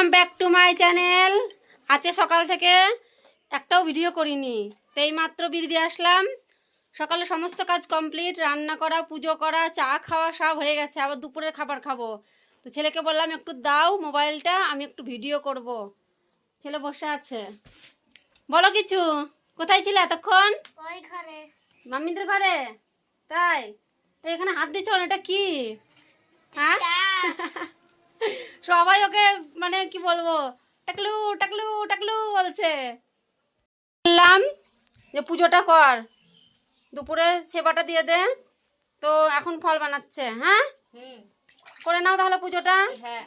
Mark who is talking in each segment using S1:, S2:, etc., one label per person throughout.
S1: Welcome back to my channel আজকে সকাল থেকে একটাও ভিডিও করিনি। তো এই মাত্র বেরিয়ে আসলাম। সকালে সমস্ত কাজ কমপ্লিট রান্না করা পুজো করা চা খাওয়া সব হয়ে গেছে। আবার দুপুরের খাবার খাব। তো ছেলেকে বললাম একটু দাও মোবাইলটা আমি একটু ভিডিও করব। ছেলে বসে আছে। বলো কিছু কোথায় ছিল এতক্ষণ? মাম্মিদের ঘরে। তাই? এখানে হাত দিচ্ছ এটা কি? হ্যাঁ? সবাই ওকে মানে কি বলব টাকলু টাকলু টাকলু বলছে। বললাম যে পুজোটা কর দুপুরে সেবাটা দিয়ে দে তো এখন ফল বানাচ্ছে হ্যাঁ? করে নাও তাহলে পুজোটা।
S2: হ্যাঁ।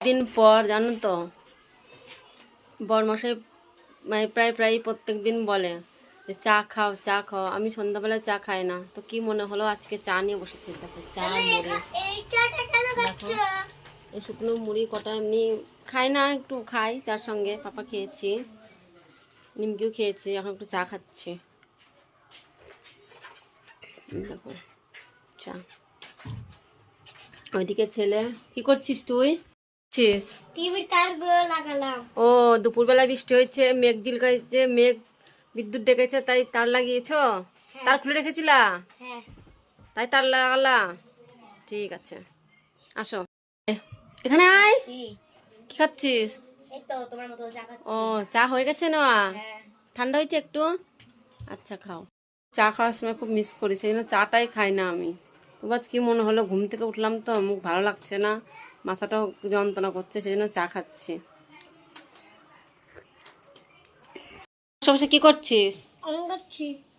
S1: দিন পর জানো তো বরমশাই মানে প্রায় প্রায় প্রত্যেক দিন বলে যে চা খাও চা খাও। আমি সন্ধ্যাবেলায় চা খাই না। তো কি মনে হলো আজকে চা নিয়ে বসেছি? দেখো চা মুড়ি।
S2: এই
S1: শুকনো মুড়ি কটা এমনি খাই না একটু খাই তার সঙ্গে পাপা খেয়েছি নিমকিও খেয়েছি এখন একটু চা খাচ্ছি। দেখো চা। ওইদিকে ছেলে কি করছিস তুই? ও দুপুরবেলা বৃষ্টি হয়েছে মেঘ দিলকাইছে মেঘ বিদ্যুৎ ডেকেছে তাই তার লাগিয়েছ? তার খুলে রেখেছিলা?
S2: হ্যাঁ।
S1: তাই তার লাগালা? ঠিক আছে। আসো। এখানে আয়। কি খাচ্ছিস?
S2: তোমার
S1: ও চা হয়ে গেছে না
S2: হ্যাঁ।
S1: ঠান্ডা হয়েছে একটু? আচ্ছা খাও। চা খাওয়ার সময় খুব মিস করি সেই জন্য চাটাই খাই না আমি। এবার কি মনে হলো ঘুম থেকে উঠলাম তো মুখ ভালো লাগছে না মাথাটাও যন্ত্রণা করছে সেই জন্য চা খাচ্ছি। সবসে কি করছিস?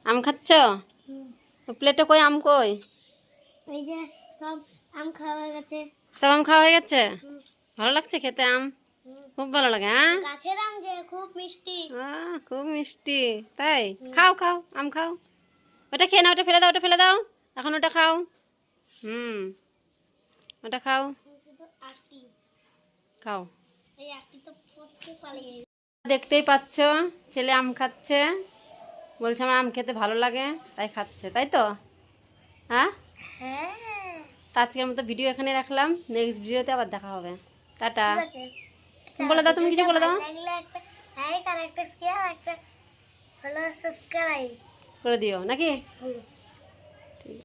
S2: আম খাচ্ছ।
S1: তো প্লেটে কই আম কই?
S2: এই যে সব আম খাওয়া হয়ে গেছে।
S1: সব আম খাওয়া হয়ে গেছে? ভালো লাগছে খেতে আম? খুব ভালো লাগে হ্যাঁ?
S2: গাছের আম যে খুব মিষ্টি।
S1: আহ, খুব মিষ্টি। তাই? খাও খাও আম খাও। ওটা খেয়ে নাও ওটা ফেলে দাও ওটা ফেলে দাও। এখন ওটা খাও। হুম। ওটা খাও। খাও। দেখতেই পাচ্ছ ছেলে আম খাচ্ছে। বলছে আমার আম খেতে ভালো লাগে তাই খাচ্ছে তাই তো? হ্যাঁ
S2: হ্যাঁ?
S1: তো আজকের মতো ভিডিও এখানে রাখলাম। নেক্সট ভিডিওতে আবার দেখা হবে। টাটা। বলে দাও তুমি কিছু বলে দাও। করে দিও নাকি?